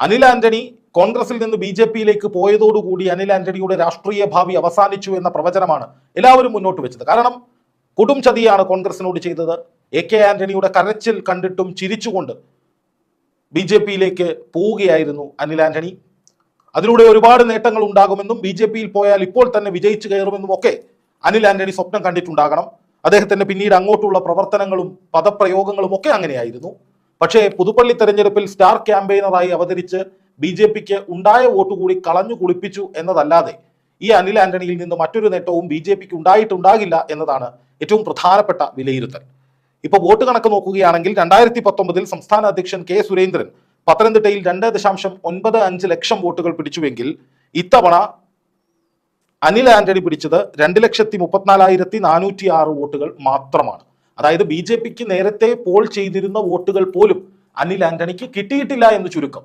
അനിൽ ആന്റണി കോൺഗ്രസിൽ നിന്ന് B J പിയിലേക്ക് പോയതോടുകൂടി അനിൽ ആന്റണിയുടെ രാഷ്ട്രീയ ഭാവി അവസാനിച്ചു എന്ന പ്രവചനമാണ് എല്ലാവരും മുന്നോട്ട് വെച്ചത്. കാരണം കൊടും ചതിയാണ് കോൺഗ്രസിനോട് ചെയ്തത്. എ കെ ആന്റണിയുടെ കരച്ചിൽ കണ്ടിട്ടും ചിരിച്ചുകൊണ്ട് ബി ജെ പിയിലേക്ക് പോവുകയായിരുന്നു അനിൽ ആന്റണി. അതിലൂടെ ഒരുപാട് നേട്ടങ്ങൾ ഉണ്ടാകുമെന്നും ബി ജെ പിയിൽ പോയാൽ ഇപ്പോൾ തന്നെ വിജയിച്ചു കയറുമെന്നും ഒക്കെ അനിൽ ആന്റണി സ്വപ്നം കണ്ടിട്ടുണ്ടാകണം. അദ്ദേഹത്തിന്റെ പിന്നീട് അങ്ങോട്ടുള്ള പ്രവർത്തനങ്ങളും പദപ്രയോഗങ്ങളും ഒക്കെ അങ്ങനെയായിരുന്നു. പക്ഷേ പുതുപ്പള്ളി തെരഞ്ഞെടുപ്പിൽ സ്റ്റാർ ക്യാമ്പയിനറായി അവതരിച്ച് ബി ജെ പിക്ക് ഉണ്ടായ വോട്ട് കൂടി കളഞ്ഞു കുളിപ്പിച്ചു എന്നതല്ലാതെ ഈ അനിൽ ആന്റണിയിൽ നിന്ന് മറ്റൊരു നേട്ടവും ബി ജെ പിക്ക് ഉണ്ടായിട്ടുണ്ടാകില്ല എന്നതാണ് ഏറ്റവും പ്രധാനപ്പെട്ട വിലയിരുത്തൽ. ഇപ്പൊ വോട്ട് കണക്ക് നോക്കുകയാണെങ്കിൽ രണ്ടായിരത്തി പത്തൊമ്പതിൽ സംസ്ഥാന അധ്യക്ഷൻ കെ സുരേന്ദ്രൻ പത്തനംതിട്ടയിൽ രണ്ട് ദശാംശം ഒൻപത് അഞ്ച് ലക്ഷം വോട്ടുകൾ പിടിച്ചുവെങ്കിൽ ഇത്തവണ അനിൽ ആന്റണി പിടിച്ചത് രണ്ട് ലക്ഷത്തി മുപ്പത്തിനാലായിരത്തി നാനൂറ്റി ആറ് വോട്ടുകൾ മാത്രമാണ്. അതായത് ബി നേരത്തെ പോൾ ചെയ്തിരുന്ന വോട്ടുകൾ പോലും അനിൽ ആന്റണിക്ക് കിട്ടിയിട്ടില്ല എന്ന് ചുരുക്കം.